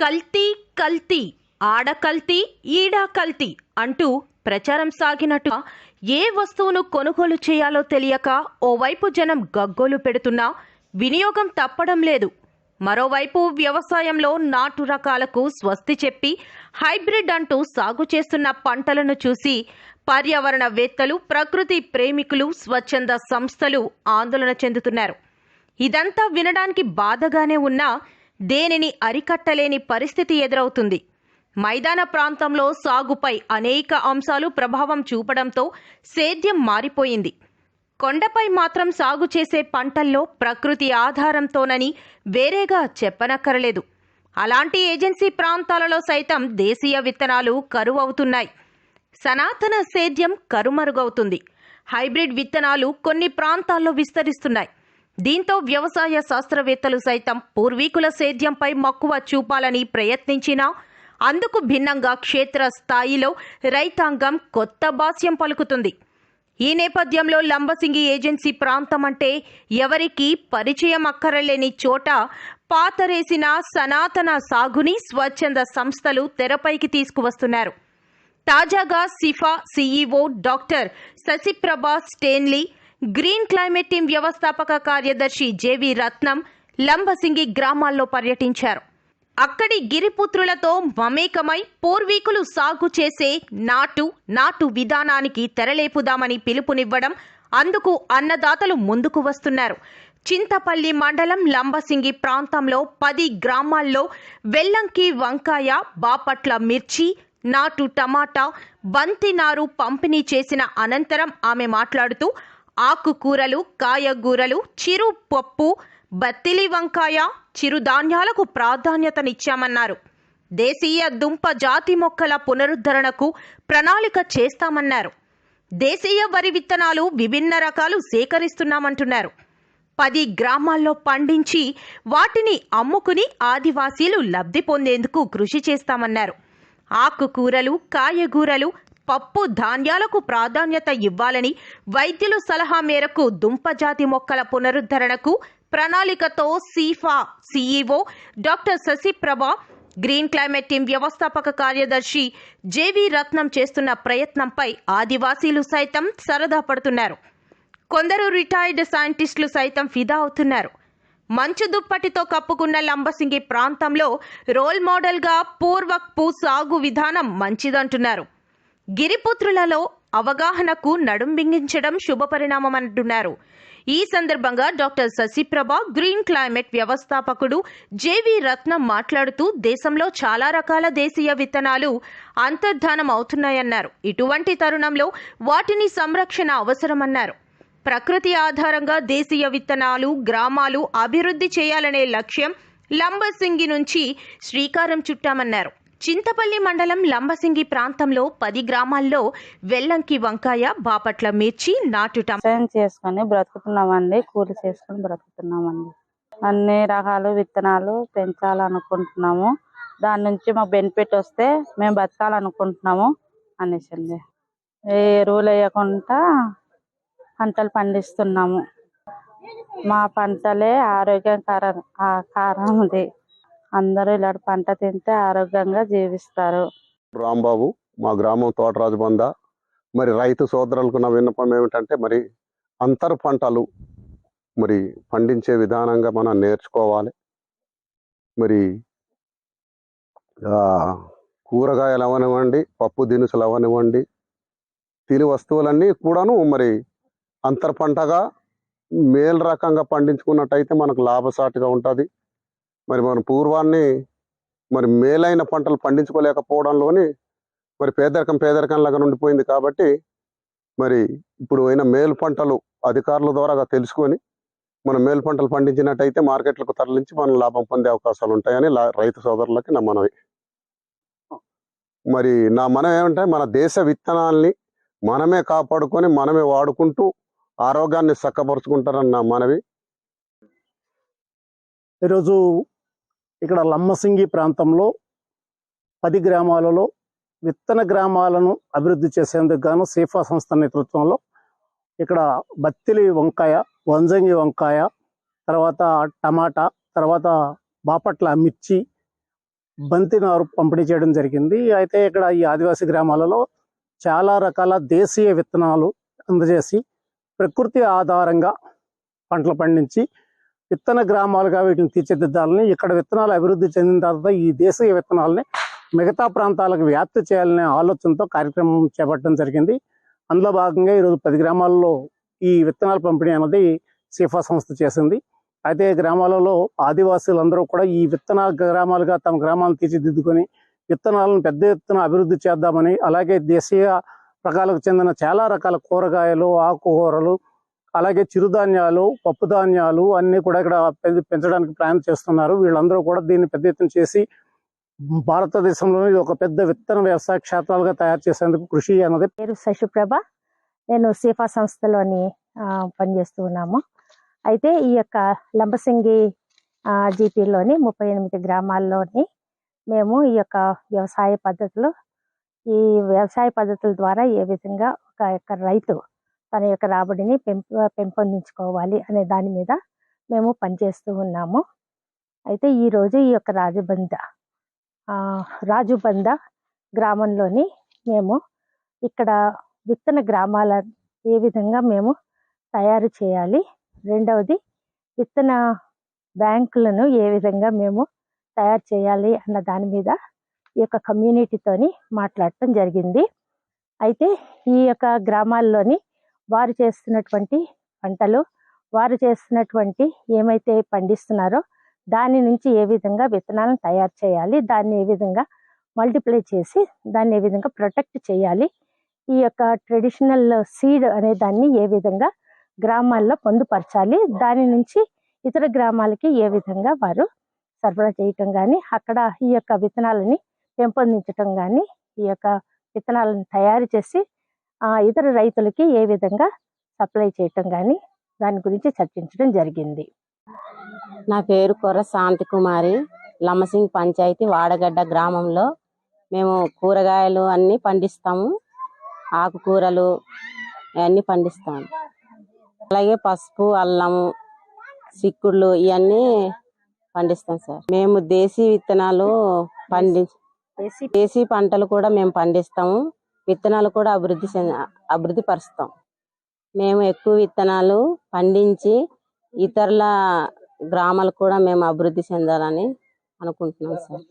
కల్తీ కల్తీ ఆడ కల్తీ ఈడ కల్తీ అంటూ ప్రచారం సాగినట్టు ఏ వస్తువును కొనుగోలు చేయాలో తెలియక ఓవైపు జనం గగ్గోలు పెడుతున్నా వినియోగం తప్పడం లేదు. మరోవైపు వ్యవసాయంలో నాటు రకాలకు స్వస్తి చెప్పి హైబ్రిడ్ అంటూ సాగు చేస్తున్న పంటలను చూసి పర్యావరణవేత్తలు ప్రకృతి ప్రేమికులు స్వచ్ఛంద సంస్థలు ఆందోళన చెందుతున్నారు. ఇదంతా వినడానికి బాధగానే ఉన్నా దేనిని అరికట్టలేని పరిస్థితి ఎదురవుతుంది. మైదాన ప్రాంతంలో సాగుపై అనేక అంశాలు ప్రభావం చూపడంతో సేద్యం మారిపోయింది. కొండపై మాత్రం సాగు చేసే పంటల్లో ప్రకృతి ఆధారంతోనని వేరేగా చెప్పనక్కరలేదు. అలాంటి ఏజెన్సీ ప్రాంతాలలో సైతం దేశీయ విత్తనాలు కరువవుతున్నాయి. సనాతన సేద్యం కరుమరుగవుతుంది. హైబ్రిడ్ విత్తనాలు కొన్ని ప్రాంతాల్లో విస్తరిస్తున్నాయి. దీంతో వ్యవసాయ శాస్త్రవేత్తలు సైతం పూర్వీకుల సేద్యంపై మక్కువ చూపాలని ప్రయత్నించినా అందుకు భిన్నంగా క్షేత్ర స్థాయిలో రైతాంగం కొత్త భాష్యం పలుకుతుంది. ఈ నేపథ్యంలో లంబసింగి ఏజెన్సీ ప్రాంతం అంటే ఎవరికి పరిచయం అక్కరలేని చోట పాతరేసిన సనాతన సాగుని స్వచ్ఛంద సంస్థలు తెరపైకి తీసుకువస్తున్నారు. తాజాగా Sipah CEO doctor Shashiprabha Stanley green climate team వ్యవస్థాపక కార్యదర్శి జేవి రత్నం లంబసింగి గ్రామాల్లో పర్యటించారు. అక్కడి గిరిపుత్రులతో మమేకమై పూర్వీకులు సాగు చేసే నాటు నాటు విధానానికి తెరలేపుదామని పిలుపునివ్వడం అందుకు అన్నదాతలు ముందుకు వస్తున్నారు. చింతపల్లి మండలం లంబసింగి ప్రాంతంలో పది గ్రామాల్లో వెల్లంకి వంకాయ బాపట్ల మిర్చి నాటు టమాటా బంతి నారు పంపిణీ చేసిన అనంతరం ఆమె మాట్లాడుతూ ఆకుకూరలు కాయగూరలు చిరు పప్పు బత్తిలి వంకాయ చిరుధాన్యాలకు ప్రాధాన్యతనిచ్చామన్నారు. దేశీయ దుంప జాతి మొక్కల పునరుద్ధరణకు ప్రణాళిక చేస్తామన్నారు. దేశీయ వరి విత్తనాలు విభిన్న రకాలు సేకరిస్తున్నామంటున్నారు. పది గ్రామాల్లో పండించి వాటిని అమ్ముకుని ఆదివాసీలు లబ్ధి పొందేందుకు కృషి చేస్తామన్నారు. ఆకుకూరలు కాయగూరలు పప్పు ధాన్యాలకు ప్రాధాన్యత ఇవ్వాలని వైద్యుల సలహా మేరకు దుంపజాతి మొక్కల పునరుద్ధరణకు ప్రణాళికతో సీఫా CEO doctor Shashiprabha green climate team వ్యవస్థాపక కార్యదర్శి జేవి రత్నం చేస్తున్న ప్రయత్నంపై ఆదివాసీలు సైతం సరదా పడుతున్నారు. కొందరు రిటైర్డ్ సైంటిస్టులు సైతం ఫిదా అవుతున్నారు. మంచు దుప్పటితో కప్పుకున్న లంబసింగి ప్రాంతంలో రోల్ మోడల్గా పూర్వక్పు సాగు విధానం మంచిదంటున్నారు. గిరిపుత్రులలో అవగాహనకు నడుం బిగించడం శుభపరిణామమంటున్నారు. ఈ సందర్భంగా డాక్టర్ శశిప్రభ గ్రీన్ క్లైమేట్ వ్యవస్థాపకుడు జేవి రత్నం మాట్లాడుతూ దేశంలో చాలా రకాల దేశీయ విత్తనాలు అంతర్ధానం అవుతున్నాయన్నారు ఇటువంటి తరుణంలో వాటిని సంరక్షణ అవసరమన్నారు. ప్రకృతి ఆధారంగా దేశీయ విత్తనాలు గ్రామాలు అభివృద్ధి చేయాలనే లక్ష్యం లంబసింగి నుంచి శ్రీకారం చుట్టామన్నారు. చింతపల్లి మండలం లంబసింగి ప్రాంతంలో పది గ్రామాల్లో వెల్లంకి వంకాయ బాపట్ల మిర్చి నాటు టమా చేసుకొని బ్రతుకుతున్నామండి కూలి చేసుకొని బ్రతుకుతున్నామండి. అన్ని రకాలు విత్తనాలు పెంచాలనుకుంటున్నాము. దాని నుంచి మాకు బెనిఫిట్ వస్తే మేము బతకాలనుకుంటున్నాము అనేసి ఏ ఎరువులు వేయకుండా పంటలు పండిస్తున్నాము. మా పంటలే ఆరోగ్యకర కారది అందరూ ఇలాంటి పంట తింటే ఆరోగ్యంగా జీవిస్తారు. రాంబాబు మా గ్రామం తోటరాజు బంద మరి రైతు సోదరులకు నా విన్నపం ఏమిటంటే మరి అంతర పంటలు మరి పండించే విధానంగా మనం నేర్చుకోవాలి. మరి కూరగాయలు అవనివ్వండి పప్పు దినుసులు అవనివ్వండి తిని వస్తువులన్నీ కూడాను మరి అంతర పంటగా మేలు రకంగా పండించుకున్నట్టయితే మనకు లాభసాటిగా ఉంటుంది. మరి మన పూర్వాన్ని మరి మేలైన పంటలు పండించుకోలేకపోవడంలోని మరి పేదరికం పేదరికంలాగా ఉండిపోయింది కాబట్టి మరి ఇప్పుడు అయిన మేలు పంటలు అధికారుల ద్వారా తెలుసుకొని మనం మేలు పంటలు పండించినట్టయితే మార్కెట్లకు తరలించి మనం లాభం పొందే అవకాశాలు ఉంటాయని రైతు సోదరులకి నా మనవి. మరి నా మనం ఏమంటే మన దేశ విత్తనాల్ని మనమే కాపాడుకొని మనమే వాడుకుంటూ ఆరోగ్యాన్ని చక్కపరుచుకుంటారని నా మనవి. ఈరోజు ఇక్కడ లమ్మసింగి ప్రాంతంలో పది గ్రామాలలో విత్తన గ్రామాలను అభివృద్ధి చేసేందుకు గాను సేఫా సంస్థ నేతృత్వంలో ఇక్కడ బత్తిలి వంకాయ వంజంగి వంకాయ తర్వాత టమాటా తర్వాత బాపట్ల మిర్చి బంతి నారు పంపిణీ చేయడం జరిగింది. అయితే ఇక్కడ ఈ ఆదివాసీ గ్రామాలలో చాలా రకాల దేశీయ విత్తనాలు అందజేసి ప్రకృతి ఆధారంగా పంటలు పండించి విత్తన గ్రామాలుగా వీటిని తీర్చిదిద్దాలని ఇక్కడ విత్తనాలు అభివృద్ధి చెందిన తర్వాత ఈ దేశీయ విత్తనాలని మిగతా ప్రాంతాలకు వ్యాప్తి చేయాలనే ఆలోచనతో కార్యక్రమం చేపట్టడం జరిగింది. అందులో భాగంగా ఈరోజు పది గ్రామాల్లో ఈ విత్తనాల పంపిణీ అనేది సిఫా సంస్థ చేసింది. అయితే గ్రామాలలో ఆదివాసీలందరూ కూడా ఈ విత్తన గ్రామాలుగా తమ గ్రామాలను తీర్చిదిద్దుకొని విత్తనాలను పెద్ద ఎత్తున అభివృద్ధి చేద్దామని అలాగే దేశీయ రకాలకు చెందిన చాలా రకాల కూరగాయలు ఆకుకూరలు అలాగే చిరుధాన్యాలు పప్పు ధాన్యాలు అన్ని కూడా ఇక్కడ పెంచడానికి ప్లాన్ చేస్తున్నారు. వీళ్ళందరూ కూడా దీన్ని పెద్ద ఎత్తున చేసి భారతదేశంలో ఇది ఒక పెద్ద విత్తన వ్యవసాయ క్షేత్రాలుగా తయారు చేసేందుకు కృషి అన్నది పేరు శశిప్రభ. నేను సీఫా సంస్థలోని పనిచేస్తూ ఉన్నాము. అయితే ఈ యొక్క లంబసింగి జీపీలోని ముప్పై ఎనిమిది గ్రామాల్లోని మేము ఈ యొక్క వ్యవసాయ పద్ధతులు ఈ వ్యవసాయ పద్ధతుల ద్వారా ఏ విధంగా ఒక యొక్క రైతు తన యొక్క రాబడిని పెంప పెంపొందించుకోవాలి అనే దాని మీద మేము పనిచేస్తూ ఉన్నాము. అయితే ఈరోజు ఈ యొక్క రాజబంద రాజుబంద గ్రామంలోని మేము ఇక్కడ విత్తన గ్రామాల ఏ విధంగా మేము తయారు చేయాలి రెండవది విత్తన బ్యాంకులను ఏ విధంగా మేము తయారు చేయాలి అన్న దాని మీద ఈ యొక్క కమ్యూనిటీతోని మాట్లాడటం జరిగింది. అయితే ఈ యొక్క గ్రామాల్లోని వారు చేస్తున్నటువంటి పంటలు వారు చేస్తున్నటువంటి ఏమైతే పండిస్తున్నారో దాని నుంచి ఏ విధంగా విత్తనాలను తయారు చేయాలి దాన్ని ఏ విధంగా మల్టిప్లై చేసి దాన్ని ఏ విధంగా ప్రొటెక్ట్ చేయాలి ఈ యొక్క ట్రెడిషనల్ సీడ్ అనే దాన్ని ఏ విధంగా గ్రామాల్లో పొందుపరచాలి దాని నుంచి ఇతర గ్రామాలకి ఏ విధంగా వారు సరఫరా చేయటం కానీ అక్కడ ఈ యొక్క విత్తనాలని పెంపొందించటం కానీ ఈ యొక్క విత్తనాలను తయారు చేసి ఇతర రైతులకి ఏ విధంగా సప్లై చేయటం కానీ దాని గురించి చర్చించడం జరిగింది. నా పేరు కొర్ర శాంతి కుమారి. లమ్మసింగ్ పంచాయతీ వాడగడ్డ గ్రామంలో మేము కూరగాయలు అన్ని పండిస్తాము. ఆకుకూరలు అన్ని పండిస్తాము. అలాగే పసుపు అల్లము సిక్కుళ్ళు ఇవన్నీ పండిస్తాం సార్. మేము దేశీ విత్తనాలు పండి దేశీ పంటలు కూడా మేము పండిస్తాము. విత్తనాలు కూడా అభివృద్ధి చెంద- అభివృద్ధి పరుస్తాం. మేము ఎక్కువ విత్తనాలు పండించి ఇతరుల గ్రామాలు కూడా మేము అభివృద్ధి చెందాలని అనుకుంటున్నాం సార్.